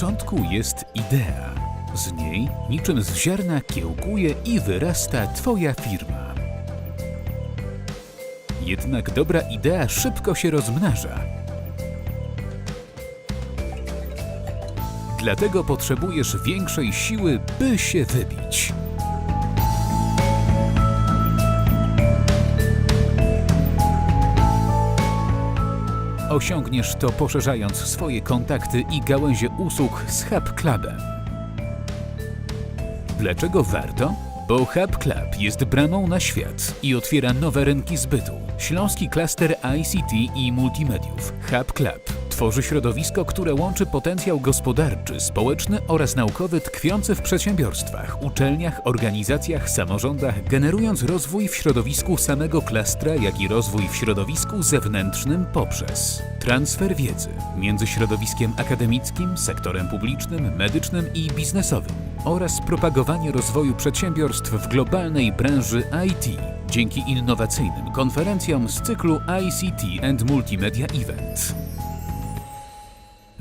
początku jest idea. Z niej, niczym z ziarna, kiełkuje i wyrasta Twoja firma. Jednak dobra idea szybko się rozmnaża. Dlatego potrzebujesz większej siły, by się wybić. Osiągniesz to poszerzając swoje kontakty i gałęzie usług z Hub Clubem. Dlaczego warto? Bo Hub Club jest bramą na świat i otwiera nowe rynki zbytu. Śląski klaster ICT i multimediów Hub Club tworzy środowisko, które łączy potencjał gospodarczy, społeczny oraz naukowy tkwiący w przedsiębiorstwach, uczelniach, organizacjach, samorządach, generując rozwój w środowisku samego klastra, jak i rozwój w środowisku zewnętrznym poprzez transfer wiedzy między środowiskiem akademickim, sektorem publicznym, medycznym i biznesowym oraz propagowanie rozwoju przedsiębiorstw w globalnej branży IT dzięki innowacyjnym konferencjom z cyklu ICT and Multimedia Event.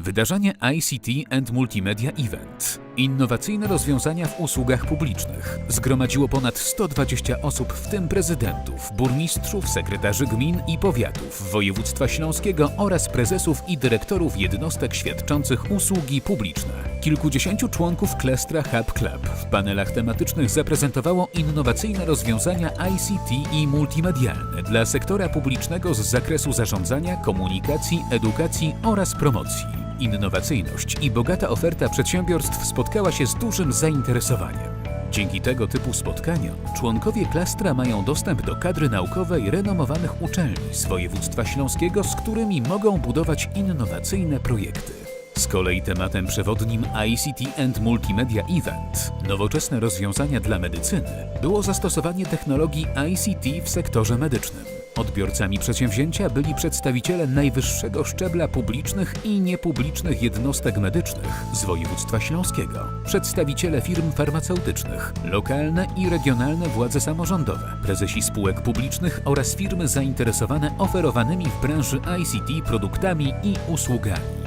Wydarzenie ICT and Multimedia Event. Innowacyjne rozwiązania w usługach publicznych. Zgromadziło ponad 120 osób, w tym prezydentów, burmistrzów, sekretarzy gmin i powiatów województwa śląskiego oraz prezesów i dyrektorów jednostek świadczących usługi publiczne. Kilkudziesięciu członków klastra Hub Club w panelach tematycznych zaprezentowało innowacyjne rozwiązania ICT i multimedialne dla sektora publicznego z zakresu zarządzania, komunikacji, edukacji oraz promocji. Innowacyjność i bogata oferta przedsiębiorstw spotkała się z dużym zainteresowaniem. Dzięki tego typu spotkaniom członkowie klastra mają dostęp do kadry naukowej renomowanych uczelni z województwa śląskiego, z którymi mogą budować innowacyjne projekty. Z kolei tematem przewodnim ICT and Multimedia Event, nowoczesne rozwiązania dla medycyny, było zastosowanie technologii ICT w sektorze medycznym. Odbiorcami przedsięwzięcia byli przedstawiciele najwyższego szczebla publicznych i niepublicznych jednostek medycznych z województwa śląskiego, przedstawiciele firm farmaceutycznych, lokalne i regionalne władze samorządowe, prezesi spółek publicznych oraz firmy zainteresowane oferowanymi w branży ICT produktami i usługami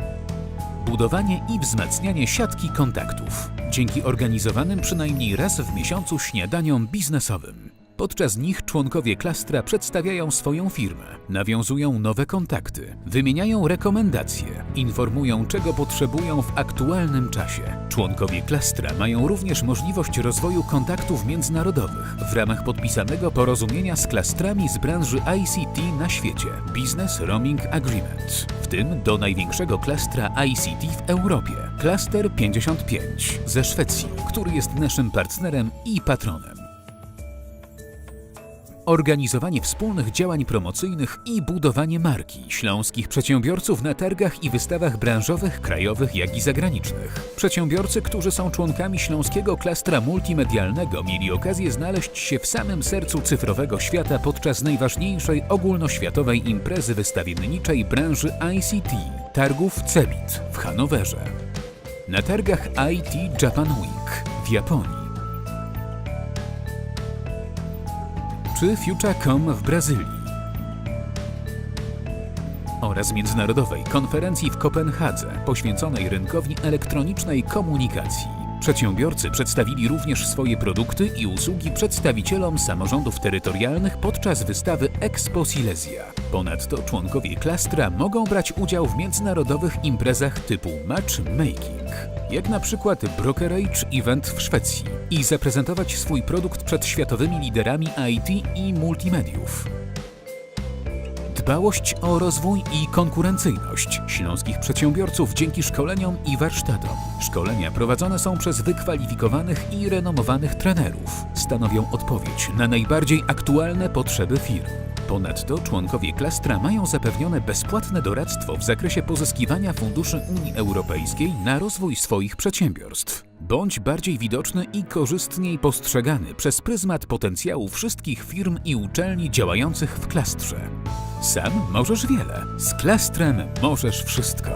budowanie i wzmacnianie siatki kontaktów dzięki organizowanym przynajmniej raz w miesiącu śniadaniom biznesowym. Podczas nich członkowie klastra przedstawiają swoją firmę, nawiązują nowe kontakty, wymieniają rekomendacje, informują czego potrzebują w aktualnym czasie. Członkowie klastra mają również możliwość rozwoju kontaktów międzynarodowych w ramach podpisanego porozumienia z klastrami z branży ICT na świecie Business Roaming Agreement, w tym do największego klastra ICT w Europie, Cluster 55 ze Szwecji, który jest naszym partnerem i patronem organizowanie wspólnych działań promocyjnych i budowanie marki śląskich przedsiębiorców na targach i wystawach branżowych, krajowych, jak i zagranicznych. Przedsiębiorcy, którzy są członkami śląskiego klastra multimedialnego, mieli okazję znaleźć się w samym sercu cyfrowego świata podczas najważniejszej ogólnoświatowej imprezy wystawienniczej branży ICT targów CEBIT w Hanowerze. Na targach IT Japan Week w Japonii czy Future.com w Brazylii oraz międzynarodowej konferencji w Kopenhadze poświęconej rynkowi elektronicznej komunikacji. Przedsiębiorcy przedstawili również swoje produkty i usługi przedstawicielom samorządów terytorialnych podczas wystawy Expo Silesia. Ponadto członkowie klastra mogą brać udział w międzynarodowych imprezach typu matchmaking, jak na przykład Brokerage Event w Szwecji i zaprezentować swój produkt przed światowymi liderami IT i multimediów. Dbałość o rozwój i konkurencyjność śląskich przedsiębiorców dzięki szkoleniom i warsztatom. Szkolenia prowadzone są przez wykwalifikowanych i renomowanych trenerów. Stanowią odpowiedź na najbardziej aktualne potrzeby firm. Ponadto członkowie klastra mają zapewnione bezpłatne doradztwo w zakresie pozyskiwania funduszy Unii Europejskiej na rozwój swoich przedsiębiorstw. Bądź bardziej widoczny i korzystniej postrzegany przez pryzmat potencjału wszystkich firm i uczelni działających w klastrze. Sam możesz wiele, z klastrem możesz wszystko.